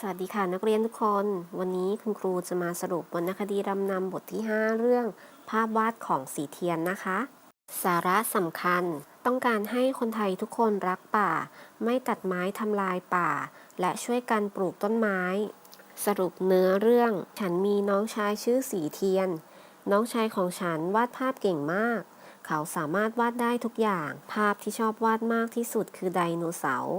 สวัสดีค่ะนักเรียนทุกคน วันนี้คุณครูจะมาสรุปวรรณคดีรำนำบทที่ 5 เรื่อง ภาพวาดของสีเทียนนะคะ สาระสำคัญต้องการให้คนไทยทุกคนรักป่า ไม่ตัดไม้ทำลายป่า และช่วยกันปลูกต้นไม้ สรุปเนื้อเรื่อง ฉันมีน้องชายชื่อสีเทียน น้องชายของฉันวาดภาพเก่งมาก เขาสามารถวาดได้ทุกอย่าง ภาพที่ชอบวาดมากที่สุดคือไดโนเสาร์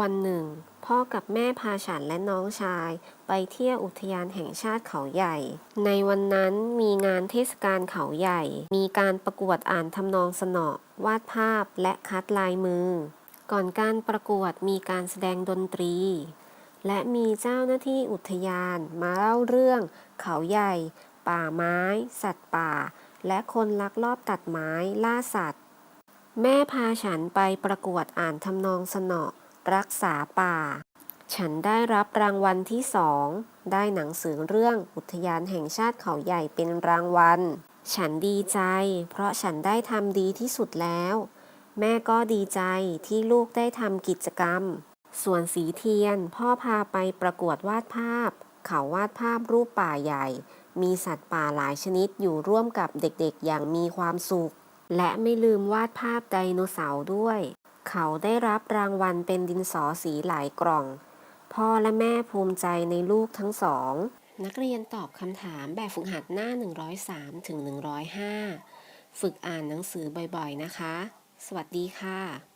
วันหนึ่ง พ่อกับแม่พาฉันและน้องชาย ไปเที่ยวอุทยานแห่งชาติเขาใหญ่ ในวันนั้นมีงานเทศกาลเขาใหญ่ มีการประกวดอ่านทำนองสนอ วาดภาพและคัดลายมือ ก่อนการประกวดมีการแสดงดนตรี และมีเจ้าหน้าที่อุทยานมาเล่าเรื่อง เขาใหญ่ ป่าไม้ สัตว์ป่า และคนลักลอบตัดไม้ล่าสัตว์ แม่พาฉันไปประกวดอ่านทำนองสนอรักษาป่า ฉันได้รับรางวัลที่สอง ได้หนังสือเรื่องอุทยานแห่งชาติเขาใหญ่เป็นรางวัล ฉันดีใจ เพราะฉันได้ทำดีที่สุดแล้ว แม่ก็ดีใจที่ลูกได้ทำกิจกรรม ส่วนสีเทียนพ่อพาไปประกวดวาดภาพ เขาวาดภาพรูปป่าใหญ่ มีสัตว์ป่าหลายชนิดอยู่ร่วมกับเด็กๆอย่างมีความสุข และไม่ลืมวาดภาพไดโนเสาร์ด้วย เขาได้รับรางวัลเป็นดินสอสีหลายกล่อง พ่อและแม่ภูมิใจในลูกทั้งสอง นักเรียนตอบคำถามแบบฝึกหัดหน้า 103ถึง105 ฝึกอ่านหนังสือบ่อยๆนะคะ สวัสดีค่ะ